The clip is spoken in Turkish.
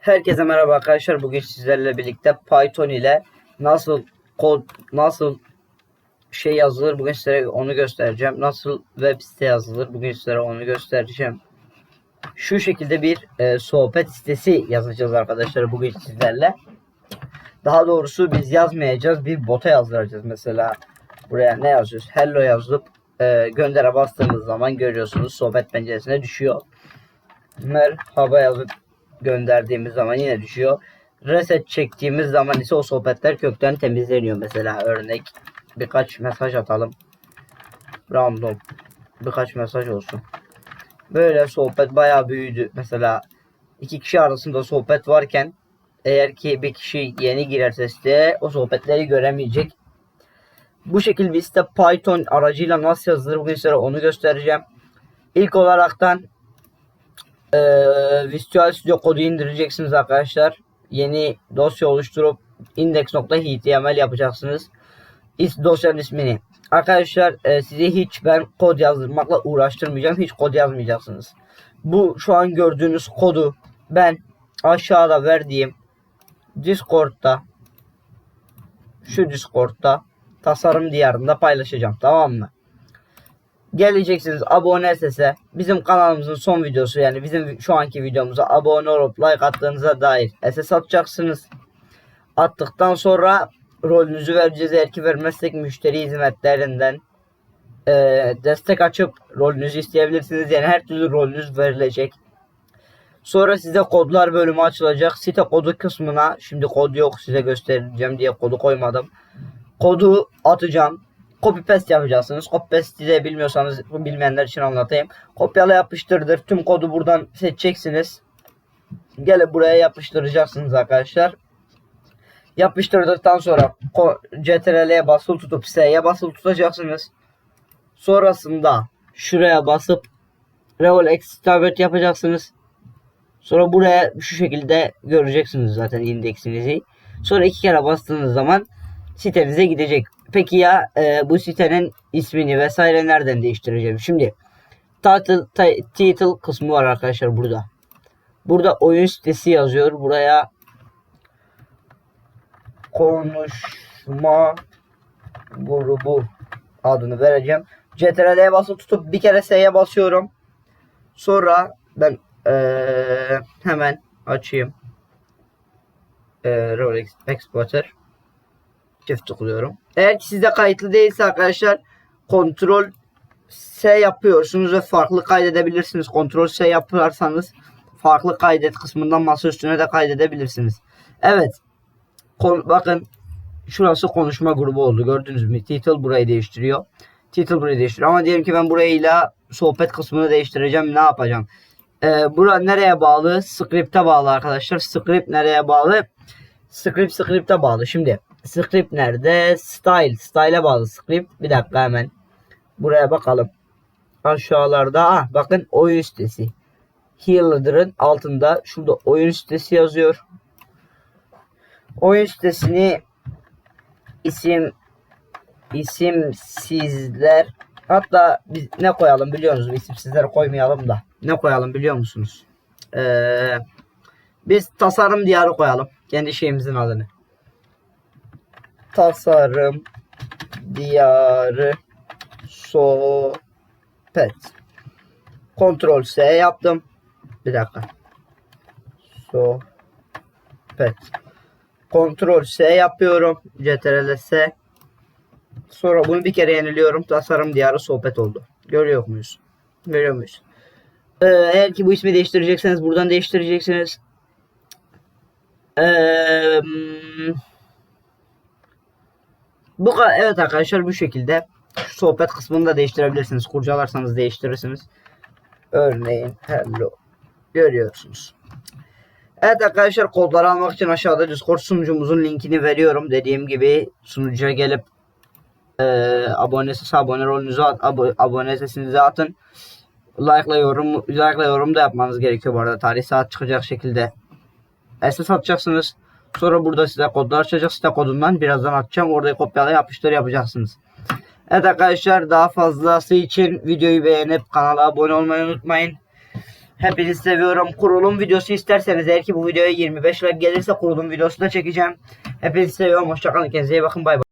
Herkese merhaba arkadaşlar. Bugün sizlerle birlikte Python ile nasıl kod nasıl şey yazılır bugün size onu göstereceğim. Nasıl web site yazılır bugün size onu göstereceğim. Şu şekilde bir e, sohbet sitesi yazacağız arkadaşlar bugün sizlerle. Daha doğrusu biz yazmayacağız. Bir bota yazdıracağız. Mesela buraya ne yazıyoruz? Hello yazıp e, göndere bastığımız zaman görüyorsunuz sohbet penceresine düşüyor. Merhaba yazıp gönderdiğimiz zaman yine düşüyor. Reset çektiğimiz zaman ise o sohbetler kökten temizleniyor. Mesela örnek birkaç mesaj atalım. Random birkaç mesaj olsun. Böyle sohbet bayağı büyüdü. Mesela iki kişi arasında sohbet varken eğer ki bir kişi yeni girerse siteye o sohbetleri göremeyecek. Bu şekilde bir site Python aracıyla nasıl yazılır bugün size onu göstereceğim. İlk olaraktan ee, Visual Studio kodu indireceksiniz arkadaşlar. Yeni dosya oluşturup index.html yapacaksınız. İs dosyanın ismini. Arkadaşlar e, size hiç ben kod yazdırmakla uğraştırmayacağım. Hiç kod yazmayacaksınız. Bu şu an gördüğünüz kodu ben aşağıda verdiğim Discord'da şu Discord'da tasarım diyarında paylaşacağım. Tamam mı? Geleceksiniz abone sese bizim kanalımızın son videosu yani bizim şu anki videomuza abone olup like attığınıza dair SS atacaksınız. Attıktan sonra rolünüzü vereceğiz. Eğer ki vermezsek müşteri hizmetlerinden e, destek açıp rolünüzü isteyebilirsiniz. Yani her türlü rolünüz verilecek. Sonra size kodlar bölümü açılacak. Site kodu kısmına şimdi kod yok size göstereceğim diye kodu koymadım. Kodu atacağım copy paste yapacaksınız. Copy paste de bilmiyorsanız bilmeyenler için anlatayım. Kopyala yapıştırdır. Tüm kodu buradan seçeceksiniz. Gelip buraya yapıştıracaksınız arkadaşlar. Yapıştırdıktan sonra CTRL'ye basılı tutup S'ye basılı tutacaksınız. Sonrasında şuraya basıp Revol Extravert yapacaksınız. Sonra buraya şu şekilde göreceksiniz zaten indeksinizi. Sonra iki kere bastığınız zaman sitenize gidecek. Peki ya e, bu sitenin ismini vesaire nereden değiştireceğim? Şimdi title, title kısmı var arkadaşlar burada. Burada oyun sitesi yazıyor. Buraya konuşma grubu adını vereceğim. CTRL'ye basıp tutup bir kere S'ye basıyorum. Sonra ben ee, hemen açayım. E, Rolex Exporter çift tıklıyorum. Eğer ki sizde kayıtlı değilse arkadaşlar kontrol S yapıyorsunuz ve farklı kaydedebilirsiniz. Kontrol S yaparsanız farklı kaydet kısmından masa üstüne de kaydedebilirsiniz. Evet. Kon bakın şurası konuşma grubu oldu. Gördünüz mü? Title burayı değiştiriyor. Title burayı değiştiriyor. Ama diyelim ki ben burayla sohbet kısmını değiştireceğim. Ne yapacağım? Ee, bura nereye bağlı? Script'e bağlı arkadaşlar. Script nereye bağlı? Script script'e bağlı. Şimdi Script nerede? Style. Style'e bağlı script. Bir dakika hemen. Buraya bakalım. Aşağılarda. Ah, bakın oyun sitesi. Healer'ın altında şurada oyun sitesi yazıyor. Oyun sitesini isim isimsizler hatta biz ne koyalım biliyor musunuz? İsimsizler koymayalım da. Ne koyalım biliyor musunuz? Ee, biz tasarım diyarı koyalım. Kendi şeyimizin adını tasarım diyarı sohbet. Kontrol S yaptım. Bir dakika. Sohbet. Kontrol S yapıyorum. CTRL S. Sonra bunu bir kere yeniliyorum. Tasarım diyarı sohbet oldu. Görüyor muyuz? Görüyor muyuz? Ee, eğer ki bu ismi değiştirecekseniz buradan değiştireceksiniz. Eee bu evet arkadaşlar bu şekilde şu sohbet kısmını da değiştirebilirsiniz. Kurcalarsanız değiştirirsiniz. Örneğin hello görüyorsunuz. Evet arkadaşlar kodları almak için aşağıda Discord sunucumuzun linkini veriyorum. Dediğim gibi sunucuya gelip e, abone ses abone rolünüzü at, abo, abone sesinizi atın. Like'la yorum like'la yorum da yapmanız gerekiyor bu arada. Tarih saat çıkacak şekilde SS atacaksınız. Sonra burada size kodlar açacak. Site kodundan birazdan atacağım. Orada kopyala yapıştır yapacaksınız. Evet arkadaşlar daha fazlası için videoyu beğenip kanala abone olmayı unutmayın. Hepinizi seviyorum. Kurulum videosu isterseniz eğer ki bu videoya 25 like gelirse kurulum videosu da çekeceğim. Hepinizi seviyorum. Hoşçakalın. Kendinize iyi bakın. Bay bay.